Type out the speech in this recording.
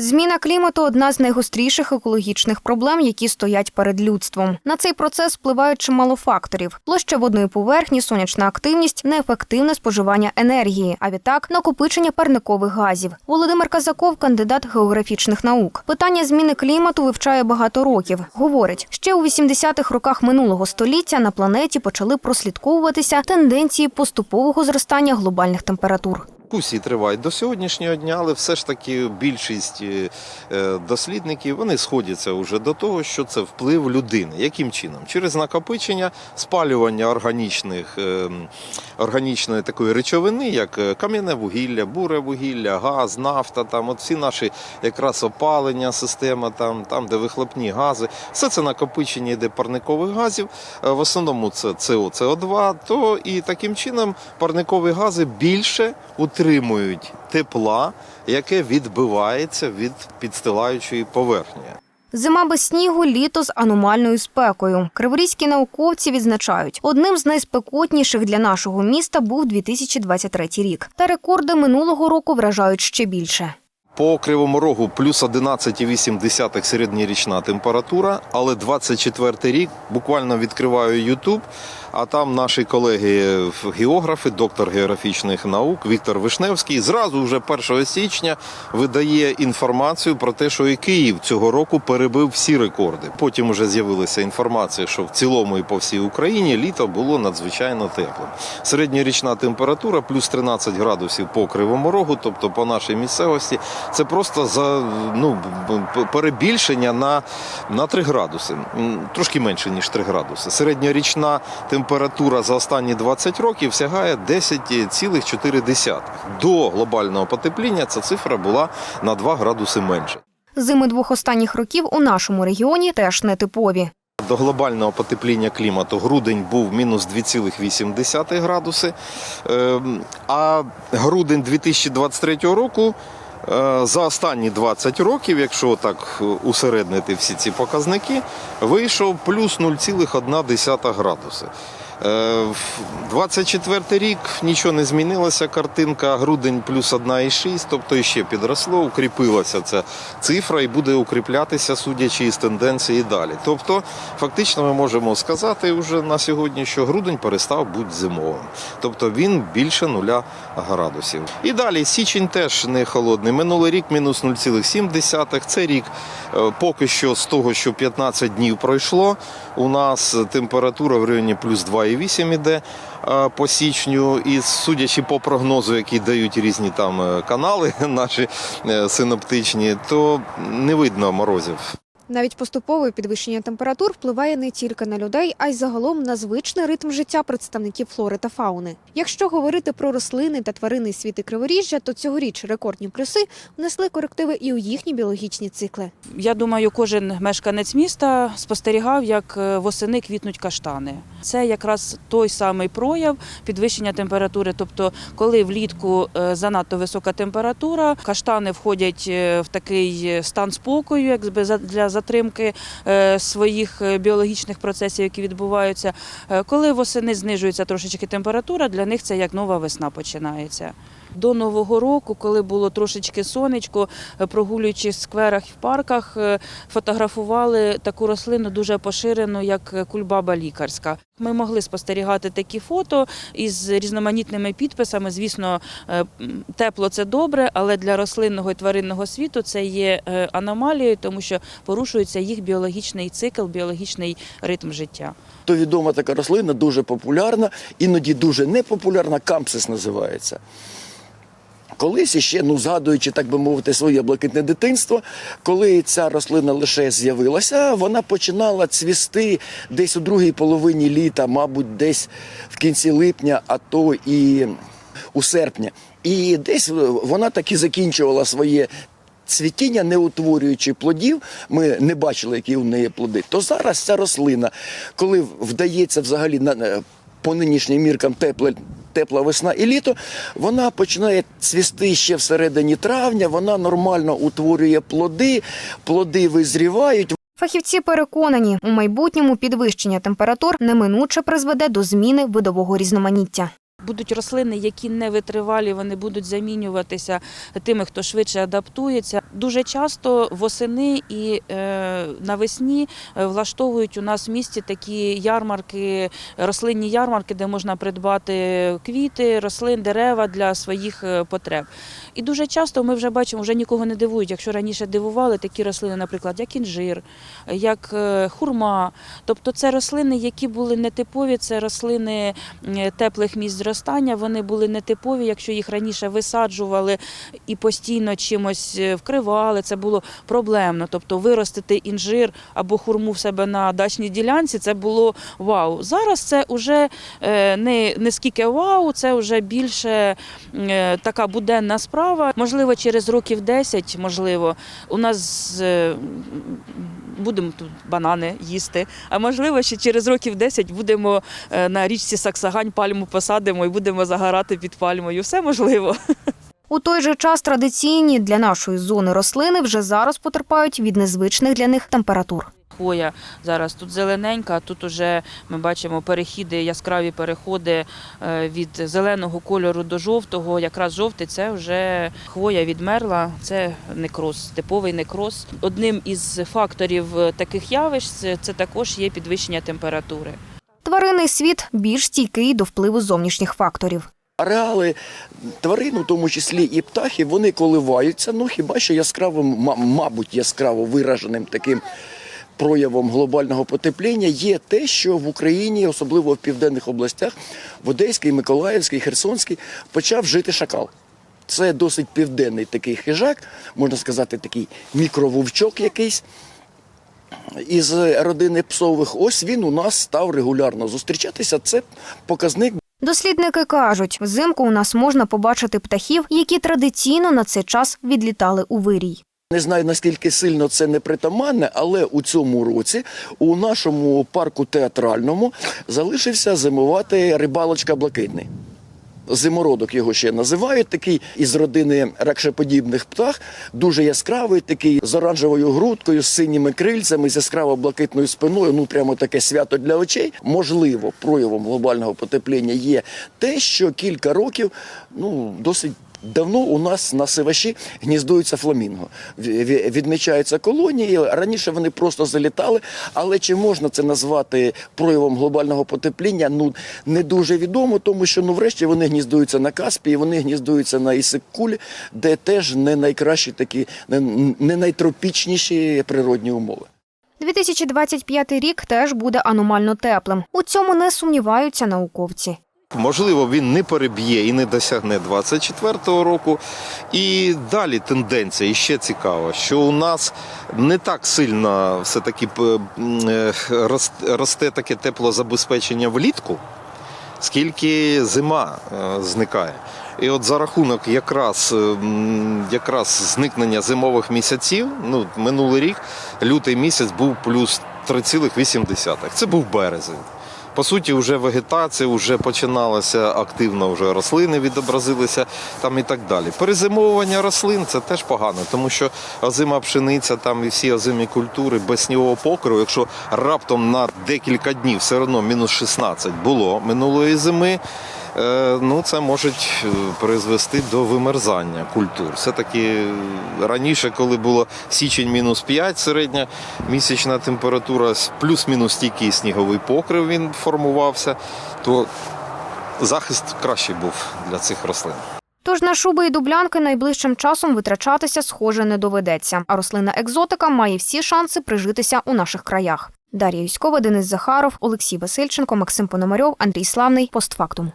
Зміна клімату одна з найгостріших екологічних проблем, які стоять перед людством. На цей процес впливають чимало факторів: площа водної поверхні, сонячна активність, неефективне споживання енергії, а відтак накопичення парникових газів. Володимир Казаков, кандидат географічних наук. Питання зміни клімату вивчає багато років. Говорить, ще у 80-х роках минулого століття на планеті почали прослідковуватися тенденції поступового зростання глобальних температур. Дискусії тривають до сьогоднішнього дня, але все ж таки більшість е, е, дослідників вони сходяться вже до того, що це вплив людини. Яким чином? Через накопичення спалювання органічних е, органічної такої речовини, як кам'яне вугілля, буре вугілля, газ, нафта, там от всі наші якраз опалення, система, там, там де вихлопні гази, все це накопичення йде парникових газів. В основному це СО, СО2, то і таким чином парникові гази більше утримують тепла, яке відбивається від підстилаючої поверхні. Зима без снігу, літо з аномальною спекою. Криворізькі науковці відзначають, одним з найспекотніших для нашого міста був 2023 рік. Та рекорди минулого року вражають ще більше. По Кривому Рогу плюс 11,8 середньорічна температура, але 24 рік буквально відкриваю Ютуб, а там наші колеги географи, доктор географічних наук Віктор Вишневський зразу вже 1 січня видає інформацію про те, що і Київ цього року перебив всі рекорди. Потім вже з'явилася інформація, що в цілому і по всій Україні літо було надзвичайно теплим. Середньорічна температура плюс 13 градусів по Кривому Рогу, тобто по нашій місцевості. Це просто за ну перебільшення на, на 3 градуси, трошки менше ніж 3 градуси. Середньорічна температура за останні 20 років сягає 10,4. До глобального потепління ця цифра була на 2 градуси менше. Зими двох останніх років у нашому регіоні теж нетипові. До глобального потепління клімату грудень був мінус 2,8 градуси, Ем, а грудень 2023 року за останні 20 років, якщо так е, усереднити всі ці показники, вийшов плюс 0,1 градуси. Е, в 24 рік нічого не змінилося. Картинка грудень плюс 1,6, тобто ще підросло, укріпилася ця цифра і буде укріплятися, судячи із тенденції далі. Тобто, фактично, ми можемо сказати вже на сьогодні, що грудень перестав бути зимовим. Тобто він більше нуля градусів. І далі січень теж не холодний. Минулий рік мінус 0,7. Це рік е, поки що з того, що 15 днів пройшло. У нас температура в районі плюс 2,8 іде по січню. І судячи по прогнозу, який дають різні там е, канали наші е, синоптичні, то не видно морозів. Навіть поступове підвищення температур впливає не тільки на людей, а й загалом на звичний ритм життя представників флори та фауни. Якщо говорити про рослини та тваринний світи криворіжжя, то цьогоріч рекордні плюси внесли корективи і у їхні біологічні цикли. Я думаю, кожен мешканець міста спостерігав, як е, восени квітнуть каштани. Це якраз той самий прояв підвищення температури. Тобто, коли влітку е, занадто висока температура, каштани входять е, в такий стан спокою, за- для затримки е, своїх е, біологічних процесів, які відбуваються. Е, Коли восени знижується трошечки температура, для них це як нова весна починається. До нового року, коли було трошечки сонечко, е, прогулюючись в скверах і в парках, е, фотографували таку рослину дуже поширену, як е, кульбаба лікарська. Ми могли спостерігати такі фото із різноманітними підписами. Звісно, тепло це добре, але для рослинного і тваринного світу це є аномалією, тому що порушується їх біологічний цикл, біологічний ритм життя. То відома така рослина, дуже популярна, іноді дуже непопулярна, кампсис називається. Колись іще, ну згадуючи, так би мовити, своє блакитне дитинство, коли ця рослина лише з'явилася, вона починала цвісти десь у другій половині літа, мабуть, десь в кінці липня, а то і у серпня. І десь вона таки закінчувала своє цвітіння, не утворюючи плодів, ми не бачили, які у неї плоди. То зараз ця рослина, коли вдається взагалі на е, по нинішнім міркам тепла, тепла весна і літо, вона починає цвісти ще всередині травня, вона нормально утворює плоди, плоди визрівають. Фахівці переконані, у майбутньому підвищення температур неминуче призведе до зміни видового різноманіття. Будуть рослини, які не витривалі, вони будуть замінюватися тими, хто швидше адаптується. Дуже часто восени і е, навесні е, влаштовують у нас в місті такі ярмарки, рослинні ярмарки, де можна придбати квіти, рослин, дерева для своїх е, потреб. І дуже часто ми вже бачимо, вже нікого не дивують. Якщо раніше дивували такі рослини, наприклад, як інжир, як хурма. Тобто це рослини, які були нетипові, це рослини теплих місць зростання. Вони були нетипові, якщо їх раніше висаджували і постійно чимось е, вкривали. Це було проблемно. Тобто виростити інжир або хурму в себе на дачній ділянці це було вау. Зараз це вже е, не, не скільки вау, це вже більше е, така буденна справа. Можливо, через років 10, можливо, у нас будемо тут банани їсти. А можливо, ще через років 10 будемо е, на річці Саксагань пальму посадимо і будемо загорати під пальмою. Все можливо. У той же час традиційні для нашої зони рослини вже зараз потерпають від незвичних для них температур. Хвоя зараз тут зелененька, а тут уже ми бачимо перехіди, яскраві переходи е, від зеленого кольору до жовтого. Якраз жовтий це вже хвоя відмерла, це некроз, типовий некроз. Одним із факторів е, таких явищ це, також є підвищення температури. Тваринний світ більш стійкий до впливу зовнішніх факторів. Ареали тварин, у тому числі і птахи, вони коливаються. Ну хіба що яскравим, ма- мабуть, яскраво вираженим таким проявом глобального потепління є те, що в Україні, особливо в південних областях, в Одеській, Миколаївській, Херсонській, почав жити шакал. Це досить південний такий хижак, можна сказати, такий мікрововчок якийсь. Із родини псових, ось він у нас став регулярно зустрічатися. Це показник Дослідники кажуть, взимку у нас можна побачити птахів, які традиційно на цей час відлітали у вирій. Не знаю наскільки сильно це непритаманне, але у цьому році у нашому парку театральному залишився зимувати рибалочка блакитний. Зимородок його ще називають, такий із родини ракшеподібних птах, дуже яскравий, такий з оранжевою грудкою, з синіми крильцями, з яскраво блакитною спиною. Ну прямо таке свято для очей. Можливо, проявом глобального потепління є те, що кілька років ну досить. Давно у нас на Сиваші гніздуються фламінго. Ві- ві- Відмічаються колонії. Раніше вони просто залітали. Але чи можна це назвати проявом глобального потепління? Ну не дуже відомо, тому що ну врешті вони гніздуються на Каспії, вони гніздуються на Ісик-Кулі, де теж не найкращі такі, не найтропічніші природні умови. 2025 рік теж буде аномально теплим. У цьому не сумніваються науковці. Можливо, він не переб'є і не досягне 24-го року. І далі тенденція і ще цікава, що у нас не так сильно все-таки п- м, е, рос- росте таке теплозабезпечення влітку, скільки зима е, зникає. І от за рахунок якраз, е, якраз зникнення зимових місяців, ну, минулий рік, лютий місяць був плюс 3,8. Це був березень. По суті, вже вегетація, вже починалася активно, вже рослини відобразилися там і так далі. Перезимовування рослин це теж погано, тому що озима пшениця, там і всі озимі культури без снігового покриву, якщо раптом на декілька днів все одно мінус 16 було минулої зими. Е, Ну, це може призвести до вимерзання культур. Все-таки е, раніше, коли було січень мінус 5, середня місячна температура, плюс-мінус стійкий сніговий покрив він формувався, то захист кращий був для цих рослин. Тож на шуби і дублянки найближчим часом витрачатися схоже не доведеться. А рослина екзотика має всі шанси прижитися у наших краях. Дар'я Юськова, Денис Захаров, Олексій Васильченко, Максим Пономарьов, Андрій Славний. Постфактум.